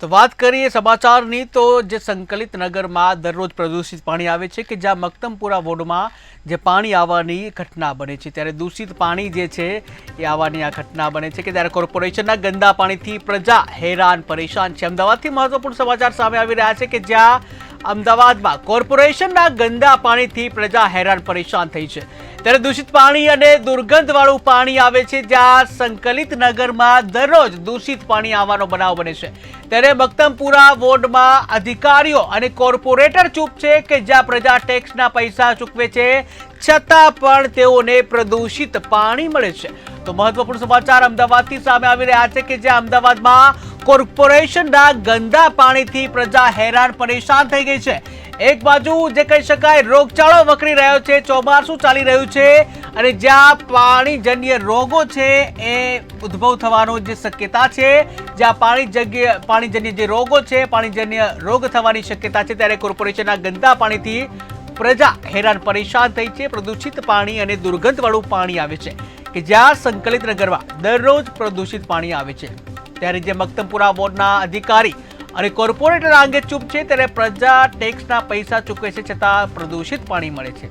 તો વાત કરીએ સમાચારની, તો જે સંકલિત નગરમાં દરરોજ પ્રદૂષિત પાણી આવે છે કે જ્યાં મક્તમપુરા વોર્ડમાં જે પાણી આવવાની ઘટના બને છે. ત્યારે દૂષિત પાણી જે છે એ આવવાની આ ઘટના બને છે કે ત્યારે કોર્પોરેશનના ગંદા પાણીથી પ્રજા હેરાન, પરેશાન છે. અમદાવાદથી મહત્વપૂર્ણ સમાચાર સામે આવી રહ્યા છે કે જ્યાં અમદાવાદમાં કોર્પોરેશનના ગંદા પાણીથી પ્રજા હેરાન પરેશાન થઈ છે. ત્યારે દૂષિત પાણી અને દુર્ગંધવાળું પાણી આવે છે જ્યાં સંકલિત નગરમાં દરરોજ દૂષિત પાણી આવવાનો બનાવ બને છે. ત્યારે મક્તમપુરા વોર્ડમાં અધિકારીઓ અને કોર્પોરેટર ચૂપ છે કે જ્યાં પ્રજા ટેક્સના પૈસા ચૂકવે છે, છતાં પણ તેઓને પ્રદૂષિત પાણી મળે છે. તો મહત્વપૂર્ણ સમાચાર અમદાવાદથી સામે આવી રહ્યા છે કે જ્યાં અમદાવાદમાં કોર્પોરેશનના ગંદા પાણીથી પ્રજા હેરાન પરેશાન થઈ ગઈ છે. એક બાજુ જે કહી શકાય રોગચાળો વકરી રહ્યો છે, ચોમાસું ચાલી રહ્યું છે અને જ્યાં પાણીજન્ય રોગો છે એ ઉદ્ભવ થવાનો જે શક્યતા છે, જ્યાં પાણી જગ્ય પાણીજન્ય જે રોગો છે, પાણીજન્ય રોગ થવાની શક્યતા છે, ત્યારે કોર્પોરેશનના ગંદા પાણીથી પ્રજા હેરાન પરેશાન થઈ છે. પ્રદૂષિત પાણી અને દુર્ગંધવાળું પાણી આવે છે કે જ્યાં સંકલિત નગરમાં દરરોજ પ્રદૂષિત પાણી આવે છે. ત્યારે જે મક્તમપુરા બોર્ડના અધિકારી અને કોર્પોરેટર આ અંગે ચૂપ છે, ત્યારે પ્રજા ટેક્સના પૈસા ચૂકવે છે છતાં પ્રદૂષિત પાણી મળે છે.